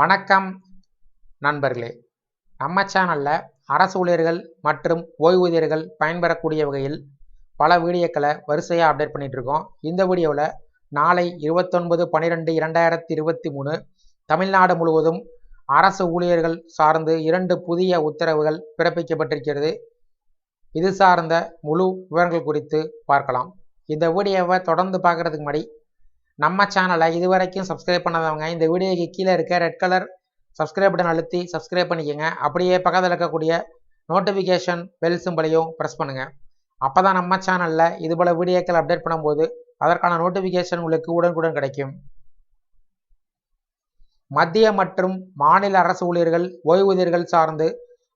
வணக்கம் நண்பர்களே. நம்ம சேனலில் அரசு ஊழியர்கள் மற்றும் ஓய்வூதியர்கள் பயன்பெறக்கூடிய வகையில் பல வீடியோக்களை வரிசையாக அப்டேட் பண்ணிகிட்ருக்கோம் இருக்கோம். இந்த வீடியோவில் நாளை இருபத்தொன்பது பன்னிரெண்டு இரண்டாயிரத்தி இருபத்தி மூணு தமிழ்நாடு முழுவதும் அரசு ஊழியர்கள் சார்ந்து இரண்டு புதிய உத்தரவுகள் பிறப்பிக்கப்பட்டிருக்கிறது. இது சார்ந்த முழு விவரங்கள் குறித்து பார்க்கலாம். இந்த வீடியோவை தொடர்ந்து பார்க்குறதுக்கு முன்னாடி நம்ம சேனலை இதுவரைக்கும் சப்ஸ்கிரைப் பண்ணாதவங்க இந்த வீடியோக்கு கீழே இருக்க ரெட் கலர் சப்ஸ்கிரைப் பட்டன் அழுத்தி சப்ஸ்கிரைப் பண்ணிக்கோங்க. அப்படியே பக்கத்தில் இருக்கக்கூடிய நோட்டிஃபிகேஷன் பெல் சிம்பளையும் ப்ரெஸ் பண்ணுங்கள் அப்போ தான் நம்ம சேனலில் இதுபோல் வீடியோக்கள் அப்டேட் பண்ணும்போது அதற்கான நோட்டிஃபிகேஷன் உங்களுக்கு உடனுக்குடன் கிடைக்கும். மத்திய மற்றும் மாநில அரசு ஊழியர்கள் ஓய்வூதியர்கள் சார்ந்து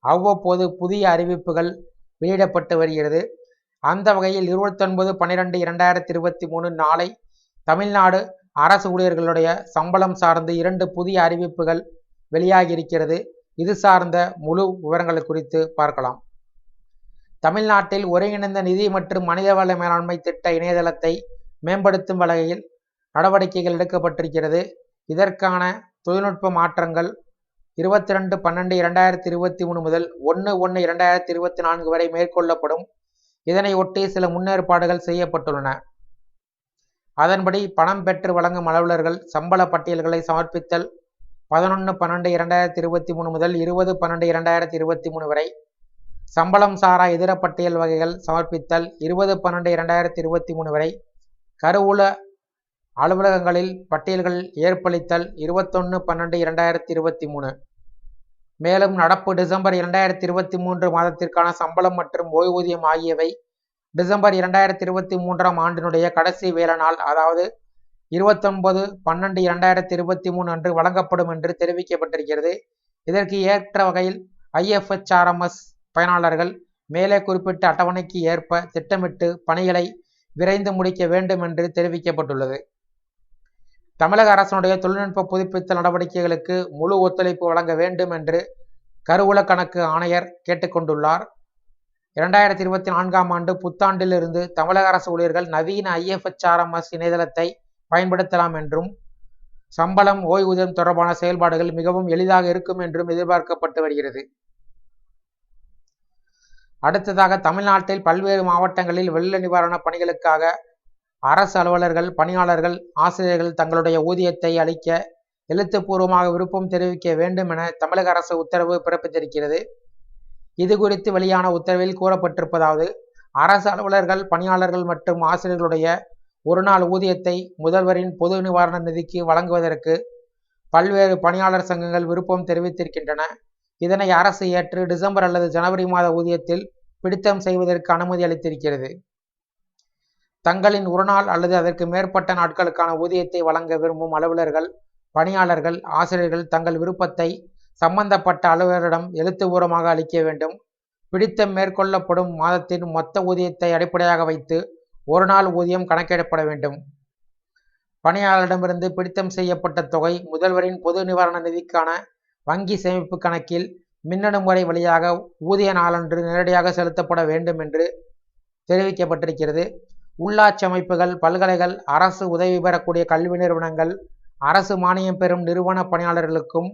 அவ்வப்போது புதிய அறிவிப்புகள் வெளியிடப்பட்டு வருகிறது. அந்த வகையில் இருபத்தொன்பது பன்னிரெண்டு இரண்டாயிரத்தி இருபத்தி மூணு நாளை தமிழ்நாடு அரசு ஊழியர்களுடைய சம்பளம் சார்ந்து இரண்டு புதிய அறிவிப்புகள் வெளியாகி இருக்கிறது இது சார்ந்த முழு விவரங்கள் குறித்து பார்க்கலாம். தமிழ்நாட்டில் ஒருங்கிணைந்த நிதி மற்றும் மனிதவள மேலாண்மை திட்ட இணையதளத்தை மேம்படுத்தும் வகையில் நடவடிக்கைகள் எடுக்கப்பட்டிருக்கிறது. இதற்கான தொழில்நுட்ப மாற்றங்கள் இருபத்தி ரெண்டு பன்னெண்டு இரண்டாயிரத்தி இருபத்தி மூணு முதல் ஒன்று ஒன்று இரண்டாயிரத்தி இருபத்தி நான்கு வரை மேற்கொள்ளப்படும். இதனை ஒட்டி சில முன்னேற்பாடுகள் செய்யப்பட்டுள்ளன. அதன்படி பணம் பெற்று வழங்கும் அலுவலர்கள் சம்பள பட்டியல்களை சமர்ப்பித்தல் பதினொன்று பன்னெண்டு இரண்டாயிரத்தி இருபத்தி மூணு முதல் இருபது பன்னெண்டு இரண்டாயிரத்தி இருபத்தி மூணு வரை. சம்பளம் சாரா இதர பட்டியல் வகைகள் சமர்ப்பித்தல் இருபது பன்னெண்டு இரண்டாயிரத்தி இருபத்தி மூணு வரை. கருவூல அலுவலகங்களில் பட்டியல்கள் ஏற்பளித்தல் இருபத்தொன்று பன்னெண்டு இரண்டாயிரத்தி இருபத்தி மூணு. மேலும் நடப்பு டிசம்பர் இரண்டாயிரத்தி இருபத்தி மூன்று மாதத்திற்கான சம்பளம் மற்றும் ஓய்வூதியம் ஆகியவை டிசம்பர் இரண்டாயிரத்தி இருபத்தி மூன்றாம் ஆண்டினுடைய கடைசி வேல நாள் அதாவது இருபத்தொன்பது பன்னெண்டு இரண்டாயிரத்தி இருபத்தி மூணு அன்று வழங்கப்படும் என்று தெரிவிக்கப்பட்டிருக்கிறது. இதற்கு ஏற்ற வகையில் ஐஎஃப்ஹெச்ஆர்எம்எஸ் பயனாளர்கள் மேலே குறிப்பிட்ட அட்டவணைக்கு ஏற்ப திட்டமிட்டு பணிகளை விரைந்து முடிக்க வேண்டும் என்று தெரிவிக்கப்பட்டுள்ளது. தமிழக அரசனுடைய தொழில்நுட்ப புதுப்பித்தல் நடவடிக்கைகளுக்கு முழு ஒத்துழைப்பு வழங்க வேண்டும் என்று கருவூல கணக்கு ஆணையர் கேட்டுக்கொண்டுள்ளார். இரண்டாயிரத்தி இருபத்தி நான்காம் ஆண்டு புத்தாண்டிலிருந்து தமிழக அரசு ஊழியர்கள் நவீன ஐஎஃப்எச்ஆர்எம்எஸ் இணையதளத்தை பயன்படுத்தலாம் என்றும் சம்பளம் ஓய்வூதியம் தொடர்பான செயல்பாடுகள் மிகவும் எளிதாக இருக்கும் என்றும் எதிர்பார்க்கப்பட்டு வருகிறது. அடுத்ததாக தமிழ்நாட்டில் பல்வேறு மாவட்டங்களில் வெள்ள நிவாரண பணிகளுக்காக அரசு அலுவலர்கள் பணியாளர்கள் ஆசிரியர்கள் தங்களுடைய ஊதியத்தை அளிக்க எழுத்துப்பூர்வமாக விருப்பம் தெரிவிக்க வேண்டும் என தமிழக அரசு உத்தரவு பிறப்பித்திருக்கிறது. இது குறித்து வெளியான உத்தரவில் கூறப்பட்டிருப்பதாவது அரசு அலுவலர்கள் பணியாளர்கள் மற்றும் ஆசிரியர்களுடைய ஒருநாள் ஊதியத்தை முதல்வரின் பொது நிவாரண நிதிக்கு வழங்குவதற்கு பல்வேறு பணியாளர் சங்கங்கள் விருப்பம் தெரிவித்திருக்கின்றன. இதனை அரசு ஏற்று டிசம்பர் அல்லது ஜனவரி மாத ஊதியத்தில் பிடித்தம் செய்வதற்கு அனுமதி அளித்திருக்கிறது. தங்களின் ஒரு நாள் அல்லது அதற்கு மேற்பட்ட நாட்களுக்கான ஊதியத்தை வழங்க விரும்பும் அலுவலர்கள் பணியாளர்கள் ஆசிரியர்கள் தங்கள் விருப்பத்தை சம்பந்தப்பட்ட அலுவலரிடம் எழுத்துப்பூர்வமாக அளிக்க வேண்டும். பிடித்தம் மேற்கொள்ளப்படும் மாதத்தின் மொத்த ஊதியத்தை அடிப்படையாக வைத்து ஒரு நாள் ஊதியம் கணக்கிடப்பட வேண்டும். பணியாளரிடமிருந்து பிடித்தம் செய்யப்பட்ட தொகை முதல்வரின் பொது நிவாரண நிதிக்கான வங்கி சேமிப்பு கணக்கில் மின்னணு முறை வழியாக ஊதிய நாளன்று நேரடியாக செலுத்தப்பட வேண்டும் என்று தெரிவிக்கப்பட்டிருக்கிறது. உள்ளாட்சி அமைப்புகள் பல்கலைகள் அரசு உதவி பெறக்கூடிய கல்வி நிறுவனங்கள் அரசு மானியம் பெறும் நிறுவன பணியாளர்களுக்கும்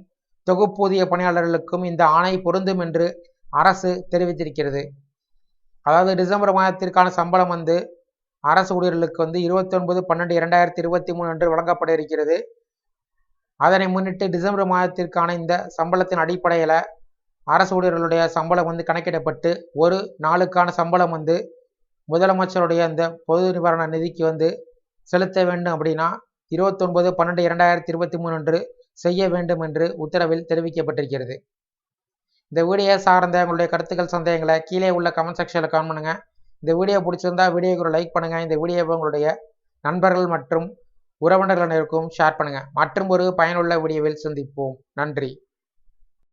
தொகுப்பூதிய பணியாளர்களுக்கும் இந்த ஆணை பொருந்தும் என்று அரசு தெரிவித்திருக்கிறது. அதாவது டிசம்பர் மாதத்திற்கான சம்பளம் வந்து அரசு ஊழியர்களுக்கு வந்து இருபத்தொன்பது பன்னெண்டு இரண்டாயிரத்தி இருபத்தி மூணு அன்று வழங்கப்பட இருக்கிறது. அதனை முன்னிட்டு டிசம்பர் மாதத்திற்கான இந்த சம்பளத்தின் அடிப்படையில் அரசு ஊழியர்களுடைய சம்பளம் வந்து கணக்கிடப்பட்டு ஒரு நாளுக்கான சம்பளம் வந்து முதலமைச்சருடைய அந்த பொது நிவாரண நிதிக்கு வந்து செலுத்த வேண்டும் அப்படின்னா இருபத்தொன்பது பன்னெண்டு இரண்டாயிரத்தி இருபத்தி மூணு அன்று செய்ய வேண்டும் என்று உத்தரவில் தெரிவிக்கப்பட்டிருக்கிறது. இந்த வீடியோ சார்ந்த உங்களுடைய கருத்துக்கள் சந்தேகங்களை கீழே உள்ள கமெண்ட் செக்ஷனில் கமெண்ட் பண்ணுங்கள் இந்த வீடியோ பிடிச்சிருந்தா வீடியோக்கு ஒரு லைக் பண்ணுங்கள் இந்த வீடியோவை உங்களுடைய நண்பர்கள் மற்றும் உறவினர்களுக்கும் ஷேர் பண்ணுங்கள் மற்றும் ஒரு பயனுள்ள வீடியோவில் சந்திப்போம். நன்றி.